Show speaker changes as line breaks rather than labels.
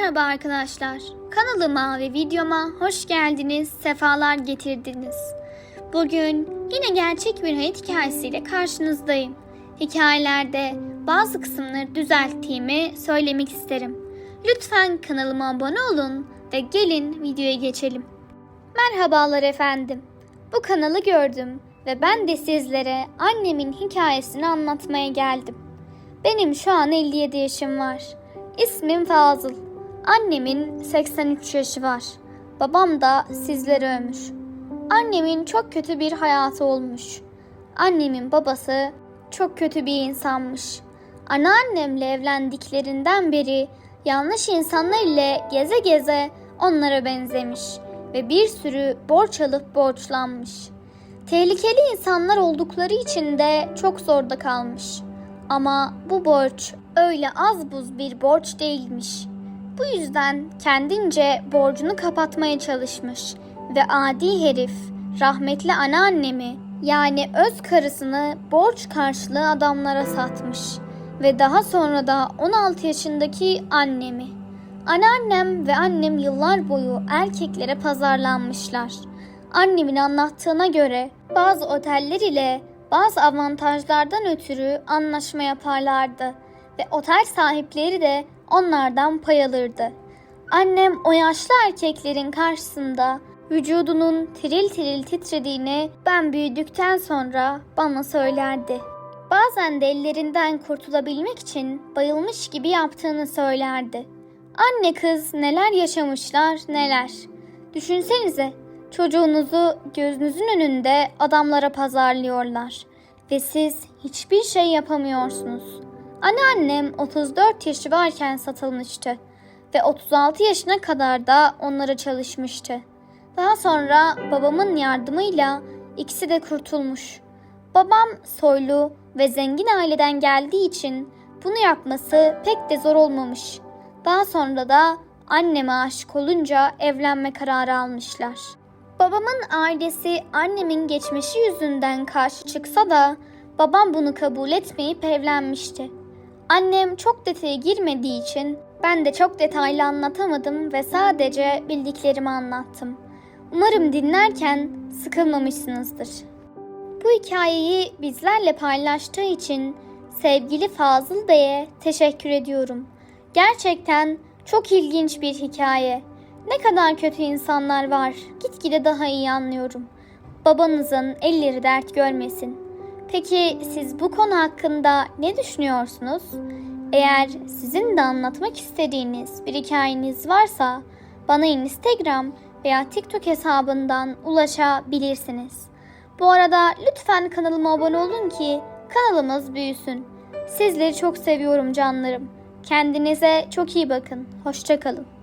Merhaba arkadaşlar. Kanalıma ve videoma hoş geldiniz, sefalar getirdiniz. Bugün yine gerçek bir hayat hikayesiyle karşınızdayım. Hikayelerde bazı kısımları düzelttiğimi söylemek isterim. Lütfen kanalıma abone olun ve gelin videoya geçelim. Merhabalar efendim. Bu kanalı gördüm ve ben de sizlere annemin hikayesini anlatmaya geldim. Benim şu an 57 yaşım var. İsmim Fazıl. Annemin 83 yaşı var. Babam da sizlere ömür. Annemin çok kötü bir hayatı olmuş. Annemin babası çok kötü bir insanmış. Anneannemle evlendiklerinden beri yanlış insanlar ile geze geze onlara benzemiş ve bir sürü borç alıp borçlanmış. Tehlikeli insanlar oldukları için de çok zorda kalmış. Ama bu borç öyle az buz bir borç değilmiş. Bu yüzden kendince borcunu kapatmaya çalışmış ve adi herif rahmetli anneannemi yani öz karısını borç karşılığı adamlara satmış ve daha sonra da 16 yaşındaki annemi. Anneannem ve annem yıllar boyu erkeklere pazarlanmışlar. Annemin anlattığına göre bazı oteller ile bazı avantajlardan ötürü anlaşma yaparlardı ve otel sahipleri de onlardan pay alırdı. Annem o yaşlı erkeklerin karşısında vücudunun tiril tiril titrediğini ben büyüdükten sonra bana söylerdi. Bazen de ellerinden kurtulabilmek için bayılmış gibi yaptığını söylerdi. Anne kız neler yaşamışlar neler. Düşünsenize çocuğunuzu gözünüzün önünde adamlara pazarlıyorlar ve siz hiçbir şey yapamıyorsunuz. Anneannem 34 yaşı varken satılmıştı ve 36 yaşına kadar da onlara çalışmıştı. Daha sonra babamın yardımıyla ikisi de kurtulmuş. Babam soylu ve zengin aileden geldiği için bunu yapması pek de zor olmamış. Daha sonra da anneme aşık olunca evlenme kararı almışlar. Babamın ailesi annemin geçmişi yüzünden karşı çıksa da babam bunu kabul etmeyip evlenmişti. Annem çok detaya girmediği için ben de çok detaylı anlatamadım ve sadece bildiklerimi anlattım. Umarım dinlerken sıkılmamışsınızdır. Bu hikayeyi bizlerle paylaştığı için sevgili Fazıl Bey'e teşekkür ediyorum. Gerçekten çok ilginç bir hikaye. Ne kadar kötü insanlar var. Gitgide daha iyi anlıyorum. Babanızın elleri dert görmesin. Peki siz bu konu hakkında ne düşünüyorsunuz? Eğer sizin de anlatmak istediğiniz bir hikayeniz varsa bana Instagram veya TikTok hesabından ulaşabilirsiniz. Bu arada lütfen kanalıma abone olun ki kanalımız büyüsün. Sizleri çok seviyorum canlarım. Kendinize çok iyi bakın. Hoşçakalın.